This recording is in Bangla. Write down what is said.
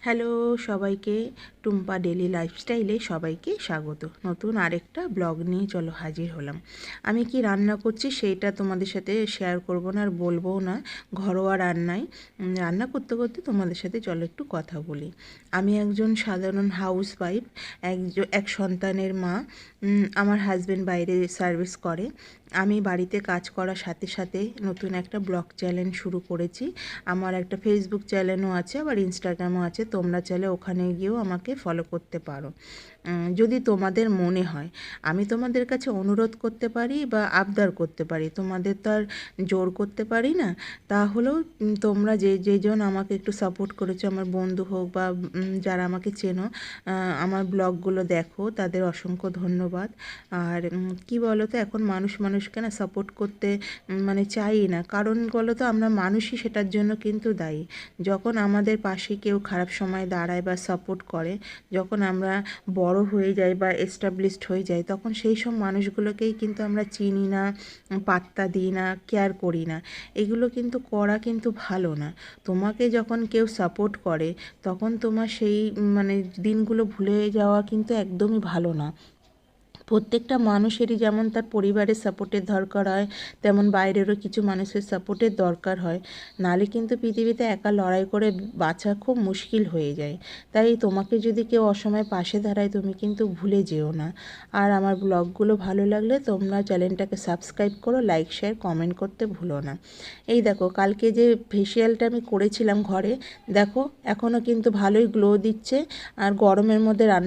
হ্যালো সবাইকে টুম্পা ডেলি লাইফস্টাইলে সবাইকে স্বাগত। নতুন আরেকটা ব্লগ নিয়ে চলো হাজির হলাম। আমি কি রান্না করছি সেইটা তোমাদের সাথে শেয়ার করব না আর বলব না, ঘরোয়া রান্নায়। রান্না করতে করতে তোমাদের সাথে চলো একটু কথা বলি। আমি একজন সাধারণ হাউস ওয়াইফ এক এক সন্তানের মা। আমার হাজব্যান্ড বাইরে সার্ভিস করে। আমি বাড়িতে কাজ করার সাথে সাথে নতুন একটা ব্লগ চ্যানেল শুরু করেছি। আমার একটা ফেসবুক চ্যানেলও আছে, আবার ইনস্টাগ্রামও আছে। তোমরা চাইলে ওখানে গিয়েও আমাকে ফলো করতে পারো। যদি তোমাদের মনে হয়, আমি তোমাদের কাছে অনুরোধ করতে পারি বা আবদার করতে পারি, তোমাদের তো আর জোর করতে পারি না, তাহলেও তোমরা যে যেজন আমাকে একটু সাপোর্ট করেছ, আমার বন্ধু হোক বা যারা আমাকে চেনো আমার ব্লগগুলো দেখো, তাদের অসংখ্য ধন্যবাদ। আর কি বলো তো এখন মানুষ মানুষকে না সাপোর্ট করতে মানে চাই না। কারণ বলো তো, আমরা মানুষই সেটার জন্য কিন্তু দায়ী। যখন আমাদের পাশে কেউ খারাপ সময় দাঁড়ায় বা সাপোর্ট করে, যখন আমরা বড় হয়ে যাই বা এস্টাবলিশড হয়ে যাই, তখন সেই সব মানুষগুলোকেই কিন্তু আমরা চিনি না, পাত্তা দিই না কেয়ার করি না। এগুলো কিন্তু করা কিন্তু ভালো না। তোমাকে যখন কেউ সাপোর্ট করে, তখন তোমার সেই মানে দিনগুলো ভুলে যাওয়া কিন্তু একদমই ভালো না। প্রত্যেকটা মানুষেরই যেমন তার পরিবারের সাপোর্টের দরকার হয়, তেমন বাইরেরও কিছু মানুষের সাপোর্টের দরকার হয়। নালে কিন্তু পৃথিবীতে একা লড়াই করে বাঁচা খুব মুশকিল হয়ে যায়। তাই তোমাকে যদি কেউ অসময়ে পাশে দাঁড়ায়, তুমি কিন্তু ভুলে যেও না। আর আমার ব্লগগুলো ভালো লাগলে তোমরা চ্যানেলটাকে সাবস্ক্রাইব করো, লাইক, শেয়ার, কমেন্ট করতে ভুলো না। এই দেখো, কালকে যে ফেসিয়ালটা আমি করেছিলাম ঘরে, দেখো এখনও কিন্তু ভালোই গ্লো দিচ্ছে। আর গরমের মধ্যে রান্না